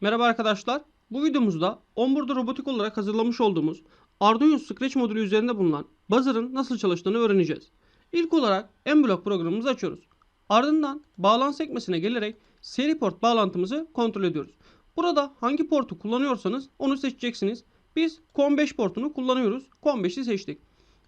Merhaba arkadaşlar. Bu videomuzda onboard robotik olarak hazırlamış olduğumuz Arduino Scratch modülü üzerinde bulunan buzzer'ın nasıl çalıştığını öğreneceğiz. İlk olarak M-Block programımızı açıyoruz. Ardından bağlantı sekmesine gelerek seri port bağlantımızı kontrol ediyoruz. Burada hangi portu kullanıyorsanız onu seçeceksiniz. Biz COM5 portunu kullanıyoruz. COM5'i seçtik.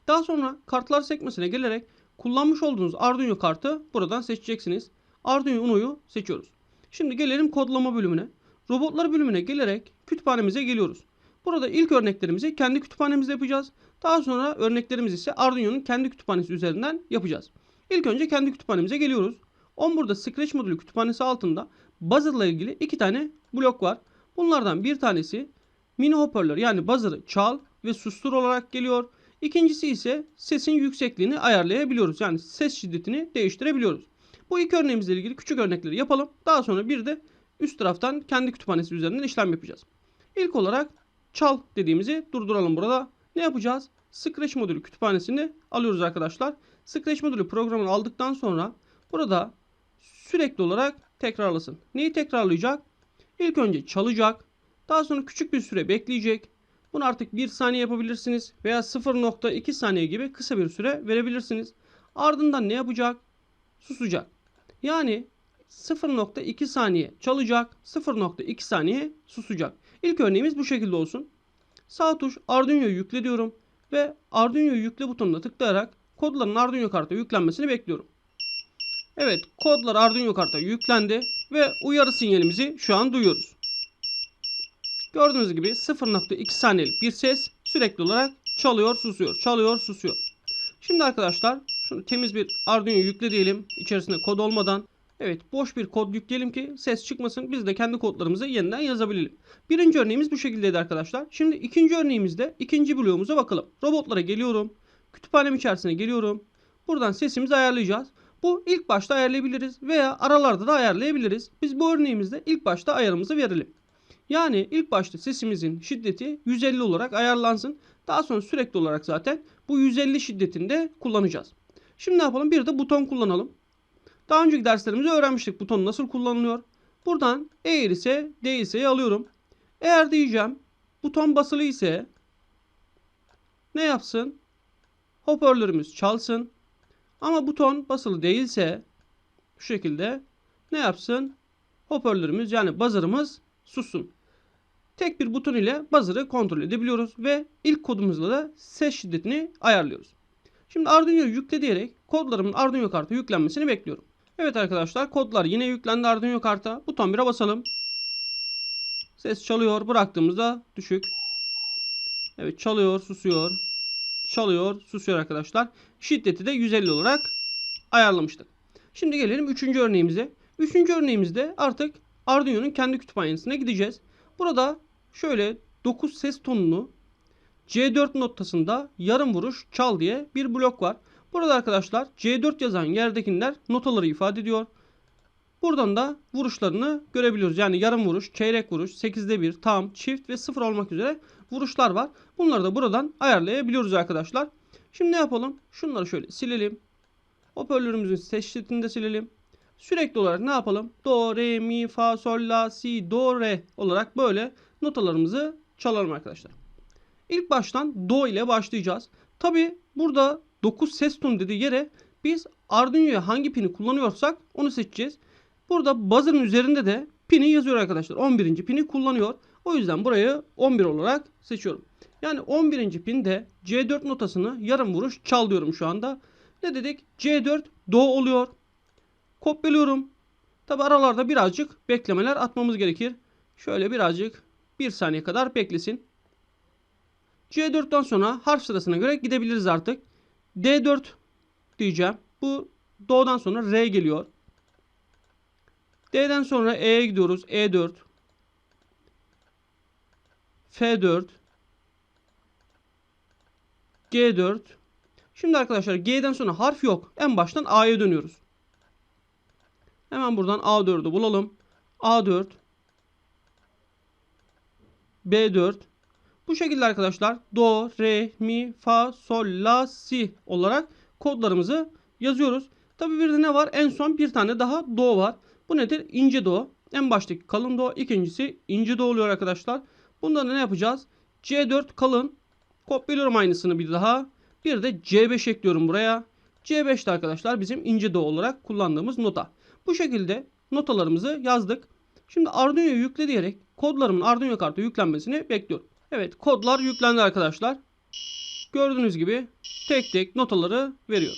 Daha sonra kartlar sekmesine gelerek kullanmış olduğunuz Arduino kartı buradan seçeceksiniz. Arduino Uno'yu seçiyoruz. Şimdi gelelim kodlama bölümüne. Robotlar bölümüne gelerek kütüphanemize geliyoruz. Burada ilk örneklerimizi kendi kütüphanemizde yapacağız. Daha sonra örneklerimizi ise Arduino'nun kendi kütüphanesi üzerinden yapacağız. İlk önce kendi kütüphanemize geliyoruz. Onboard'da Scratch modülü kütüphanesi altında buzzer ile ilgili iki tane blok var. Bunlardan bir tanesi mini hoparlör yani buzzer'ı çal ve sustur olarak geliyor. İkincisi ise sesin yüksekliğini ayarlayabiliyoruz. Yani ses şiddetini değiştirebiliyoruz. Bu iki örneğimizle ilgili küçük örnekleri yapalım. Daha sonra bir de üst taraftan kendi kütüphanesi üzerinden işlem yapacağız. İlk olarak çal dediğimizi durduralım burada. Ne yapacağız? Scratch modülü kütüphanesini alıyoruz arkadaşlar. Scratch modülü programını aldıktan sonra burada sürekli olarak tekrarlasın. Neyi tekrarlayacak? İlk önce çalacak. Daha sonra küçük bir süre bekleyecek. Bunu artık 1 saniye yapabilirsiniz veya 0.2 saniye gibi kısa bir süre verebilirsiniz. Ardından ne yapacak? Susacak. Yani 0.2 saniye çalacak, 0.2 saniye susacak. İlk örneğimiz bu şekilde olsun. Sağ tuş Arduino'yu yükle diyorum ve Arduino'yu yükle butonuna tıklayarak kodların Arduino karta yüklenmesini bekliyorum. Evet, kodlar Arduino karta yüklendi ve uyarı sinyalimizi şu an duyuyoruz. Gördüğünüz gibi 0.2 saniyelik bir ses sürekli olarak çalıyor, susuyor, çalıyor, susuyor. Şimdi arkadaşlar şunu temiz bir Arduino yükle diyelim. İçerisinde kod olmadan. Evet boş bir kod yükleyelim ki ses çıkmasın. Biz de kendi kodlarımızı yeniden yazabilelim. Birinci örneğimiz bu şekildeydi arkadaşlar. Şimdi ikinci örneğimizde ikinci bloğumuza bakalım. Robotlara geliyorum. Kütüphanem içerisine geliyorum. Buradan sesimizi ayarlayacağız. Bu ilk başta ayarlayabiliriz veya aralarda da ayarlayabiliriz. Biz bu örneğimizde ilk başta ayarımızı verelim. Yani ilk başta sesimizin şiddeti 150 olarak ayarlansın. Daha sonra sürekli olarak zaten bu 150 şiddetinde kullanacağız. Şimdi ne yapalım? Bir de buton kullanalım. Daha önceki derslerimizde öğrenmiştik buton nasıl kullanılıyor. Buradan eğer ise değilse alıyorum. Eğer diyeceğim buton basılı ise ne yapsın? Hoparlörümüz çalsın. Ama buton basılı değilse şu şekilde ne yapsın? Hoparlörümüz yani buzzer'ımız sussun. Tek bir buton ile buzzer'ı kontrol edebiliyoruz ve ilk kodumuzla da ses şiddetini ayarlıyoruz. Şimdi Arduino'yu yükle diyerek kodlarımın Arduino kartı yüklenmesini bekliyorum. Evet arkadaşlar kodlar yine yüklendi Arduino karta. Buton 1'e basalım. Ses çalıyor. Bıraktığımızda düşük. Evet çalıyor, susuyor. Çalıyor, susuyor arkadaşlar. Şiddeti de 150 olarak ayarlamıştık. Şimdi gelelim 3. örneğimize. 3. örneğimizde artık Arduino'nun kendi kütüphanesine gideceğiz. Burada şöyle 9 ses tonunu C4 notasında yarım vuruş çal diye bir blok var. Burada arkadaşlar C4 yazan yerdekiler notaları ifade ediyor. Buradan da vuruşlarını görebiliyoruz. Yani yarım vuruş, çeyrek vuruş, 8'de 1, tam, çift ve 0 olmak üzere vuruşlar var. Bunları da buradan ayarlayabiliyoruz arkadaşlar. Şimdi ne yapalım? Şunları şöyle silelim. Hoparlörümüzün ses şiddetini de silelim. Sürekli olarak ne yapalım? Do, re, mi, fa, sol, la, si, do, re olarak böyle notalarımızı çalalım arkadaşlar. İlk baştan do ile başlayacağız. Tabi burada 9 ses tonu dediği yere biz Arduino'ya hangi pini kullanıyorsak onu seçeceğiz. Burada buzzer'ın üzerinde de pini yazıyor arkadaşlar. 11. pini kullanıyor. O yüzden burayı 11 olarak seçiyorum. Yani 11. pinde C4 notasını yarım vuruş çal diyorum şu anda. Ne dedik? C4 do oluyor. Kopyalıyorum. Tabi aralarda birazcık beklemeler atmamız gerekir. Şöyle birazcık bir saniye kadar beklesin. C4'ten sonra harf sırasına göre gidebiliriz artık. D4 diyeceğim. Bu Do'dan sonra R geliyor. D'den sonra E'ye gidiyoruz. E4 F4 G4 Şimdi arkadaşlar G'den sonra harf yok. En baştan A'ya dönüyoruz. Hemen buradan A4'ü bulalım. A4 B4 bu şekilde arkadaşlar do, re, mi, fa, sol, la, si olarak kodlarımızı yazıyoruz. Tabi bir de ne var? En son bir tane daha do var. Bu nedir? İnce do. En baştaki kalın do, ikincisi ince do oluyor arkadaşlar. Bunda da ne yapacağız? C4 kalın. Kopyalıyorum aynısını bir daha. Bir de C5 ekliyorum buraya. C5 de arkadaşlar bizim ince do olarak kullandığımız nota. Bu şekilde notalarımızı yazdık. Şimdi Arduino'yu yükle diyerek kodlarımın Arduino kartı yüklenmesini bekliyorum. Evet kodlar yüklendi arkadaşlar. Gördüğünüz gibi tek tek notaları veriyor.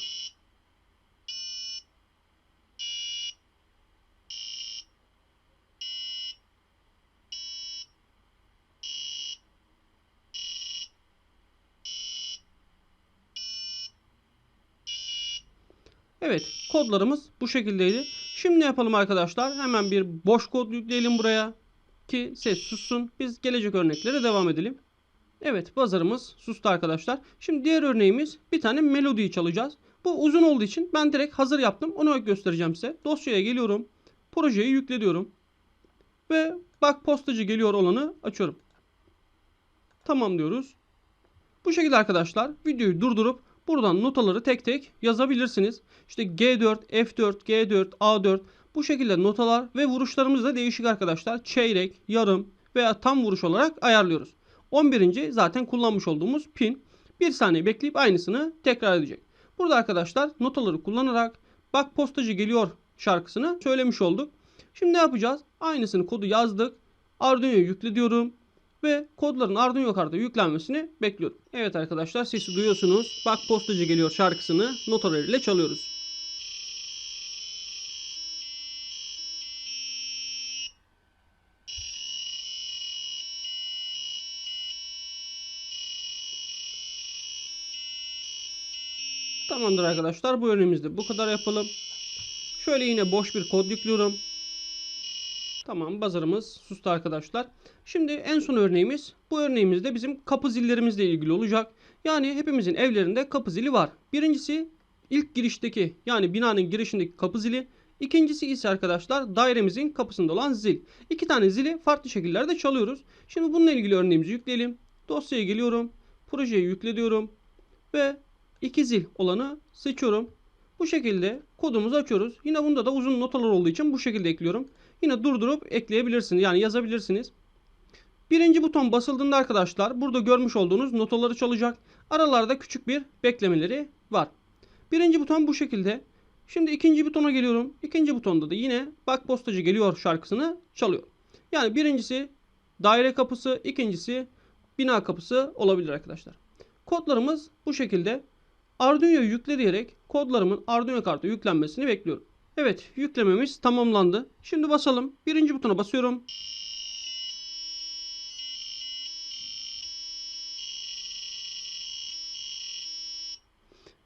Evet kodlarımız bu şekildeydi. Şimdi ne yapalım arkadaşlar? Hemen bir boş kod yükleyelim buraya. Ki ses sussun. Biz gelecek örneklere devam edelim. Evet buzzer'ımız sustu arkadaşlar. Şimdi diğer örneğimiz bir tane melodiyi çalacağız. Bu uzun olduğu için ben direkt hazır yaptım. Onu göstereceğim size. Dosyaya geliyorum. Projeyi yükle diyorum. Ve bak postacı geliyor olanı açıyorum. Tamam diyoruz. Bu şekilde arkadaşlar videoyu durdurup buradan notaları tek tek yazabilirsiniz. İşte G4, F4, G4, A4 bu şekilde notalar ve vuruşlarımız da değişik arkadaşlar. Çeyrek, yarım veya tam vuruş olarak ayarlıyoruz. 11. zaten kullanmış olduğumuz pin. Bir saniye bekleyip aynısını tekrar edecek. Burada arkadaşlar notaları kullanarak bak postacı geliyor şarkısını söylemiş olduk. Şimdi ne yapacağız? Aynısını kodu yazdık. Arduino'ya yükle diyorum. Ve kodların Arduino kartı yüklenmesini bekliyorum. Evet arkadaşlar sesi duyuyorsunuz. Bak postacı geliyor şarkısını notalarıyla çalıyoruz. Tamamdır arkadaşlar. Bu örneğimizde bu kadar yapalım. Şöyle yine boş bir kod yüklüyorum. Tamam buzzer'ımız sustu arkadaşlar. Şimdi en son örneğimiz bu örneğimizde bizim kapı zillerimizle ilgili olacak. Yani hepimizin evlerinde kapı zili var. Birincisi ilk girişteki yani binanın girişindeki kapı zili. İkincisi ise arkadaşlar dairemizin kapısında olan zil. İki tane zili farklı şekillerde çalıyoruz. Şimdi bununla ilgili örneğimizi yükleyelim. Dosyaya geliyorum. Projeye yükle diyorum. Ve iki zil olanı seçiyorum. Bu şekilde kodumuzu açıyoruz. Yine bunda da uzun notalar olduğu için bu şekilde ekliyorum. Yine durdurup ekleyebilirsiniz. Yani yazabilirsiniz. Birinci buton basıldığında arkadaşlar burada görmüş olduğunuz notaları çalacak. Aralarda küçük bir beklemeleri var. Birinci buton bu şekilde. Şimdi ikinci butona geliyorum. İkinci butonda da yine bak postacı geliyor şarkısını çalıyor. Yani birincisi daire kapısı, ikincisi bina kapısı olabilir arkadaşlar. Kodlarımız bu şekilde. Arduino'yu yükle diyerek kodlarımın Arduino kartı yüklenmesini bekliyorum. Evet yüklememiz tamamlandı. Şimdi basalım. Birinci butona basıyorum.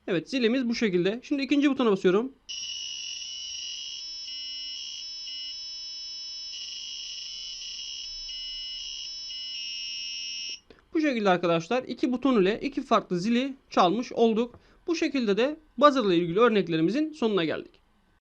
Evet zilimiz bu şekilde. Şimdi ikinci butona basıyorum. Şekilde arkadaşlar iki buton ile iki farklı zili çalmış olduk. Bu şekilde de buzzer ile ilgili örneklerimizin sonuna geldik.